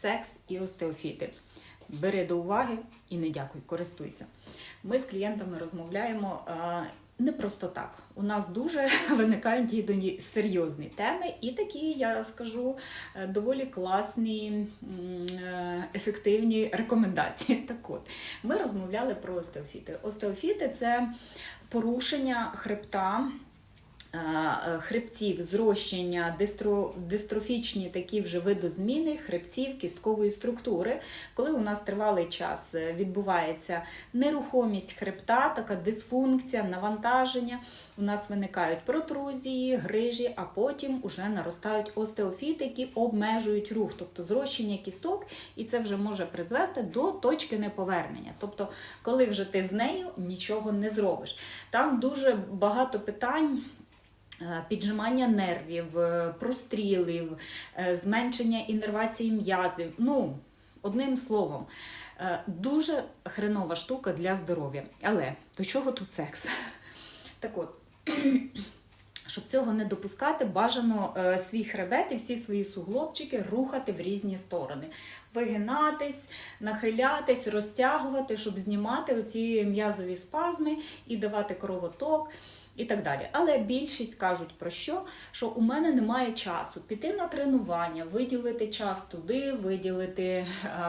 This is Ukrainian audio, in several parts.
секс і остеофіти. Бери до уваги і не дякуй, користуйся. Ми з клієнтами розмовляємо е, не просто так. У нас дуже виникають іноді серйозні теми, і такі, я скажу, е, доволі класні, е, ефективні рекомендації. Так от, ми розмовляли про остеофіти. Остеофіти це порушення хребта. Е, е, Хребців, зрощення, дистро, дистрофічні такі вже видозміни хребців кісткової структури, коли у нас тривалий час е, відбувається нерухомість хребта, така дисфункція, навантаження. У нас виникають протрузії, грижі, а потім уже наростають остеофіти, які обмежують рух, тобто зрощення кісток, і це вже може призвести до точки неповернення. Тобто, коли вже ти з нею нічого не зробиш. Там дуже багато питань. Е, Піджимання нервів, е, прострілів, е, зменшення іннервації м'язів. Ну, одним словом, дуже хренова штука для здоров'я. Але до чого тут секс? Так от, щоб цього не допускати, бажано свій хребет і всі свої суглобчики рухати в різні сторони. Вигинатись, нахилятись, розтягувати, щоб знімати оці м'язові спазми і давати кровоток. І так далі. Але більшість кажуть про що? Що у мене немає часу піти на тренування, виділити час туди, виділити е,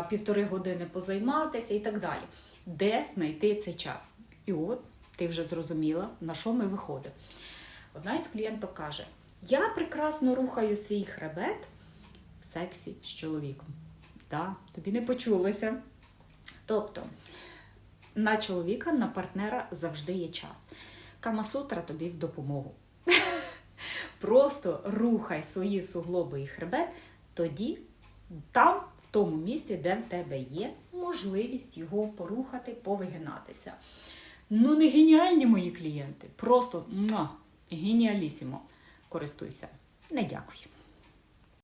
півтори години позайматися і так далі. Де знайти цей час? І от ти вже зрозуміла, на що ми виходимо. Одна із клієнток каже: Я прекрасно рухаю свій хребет в сексі з чоловіком. Так, тобі не почулося. Тобто, на чоловіка, на партнера завжди є час. Камасутра тобі в допомогу. Просто рухай свої суглоби і хребет, тоді там, в тому місці, де в тебе є можливість його порухати, повигинатися. Ну, не геніальні мої клієнти, просто муа, геніалісімо. Користуйся. Не дякую.